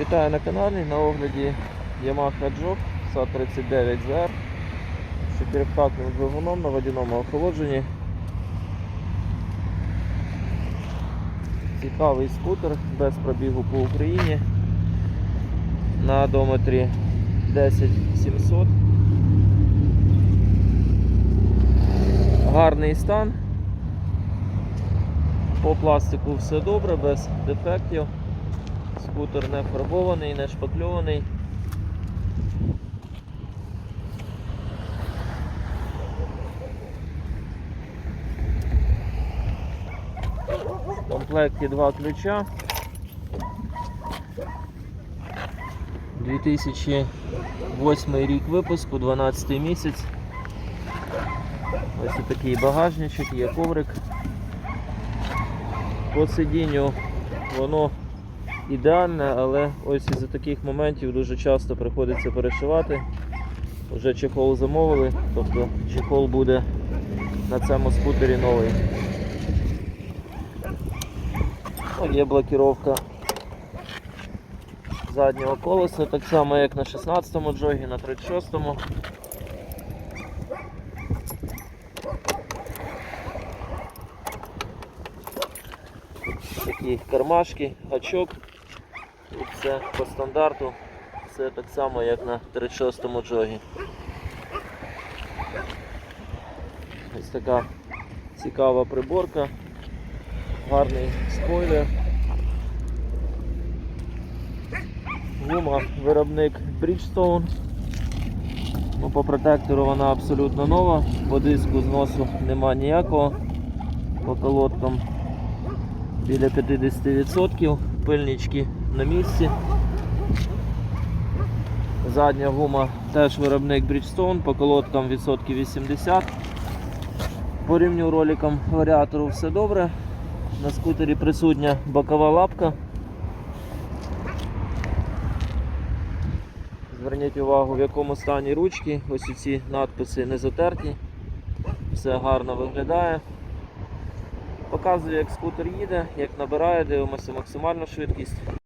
Вітаю на каналі. На огляді Yamaha Jog SA39ZR з чотирьохтактним двигуном на водяному охолодженні. Цікавий скутер без пробігу по Україні на одометрі 10700. Гарний стан. По пластику все добре, без дефектів. Скутер не фарбований, не шпакльований. В комплекті два ключа. 2008 рік випуску, 12 місяць. Ось такий багажничок, є коврик. По сидінню воно ідеальне, але ось із-за таких моментів дуже часто приходиться перешивати. Вже чехол замовили, тобто чехол буде на цьому скутері новий. Ну, Є блокіровка заднього колеса, так само як на 16-му джогі, на 36-му. Такі кармашки, гачок. І все по стандарту. Все так само, як на 36-му джогі. Ось така цікава приборка, гарний спойлер. Гума виробник Bridgestone. Ну, по протектору вона абсолютно нова, по диску зносу нема ніякого, по колодкам біля 50%, пильнички на місці. Задня гума теж виробник Bridgestone, по колодкам відсотків 80. По рівню роликам варіатору все добре. На скутері присутня бокова лапка. Зверніть увагу, в якому стані ручки. Ось ці надписи не затерті. Все гарно виглядає. Показую, як скутер їде, як набирає, дивимося максимальну швидкість.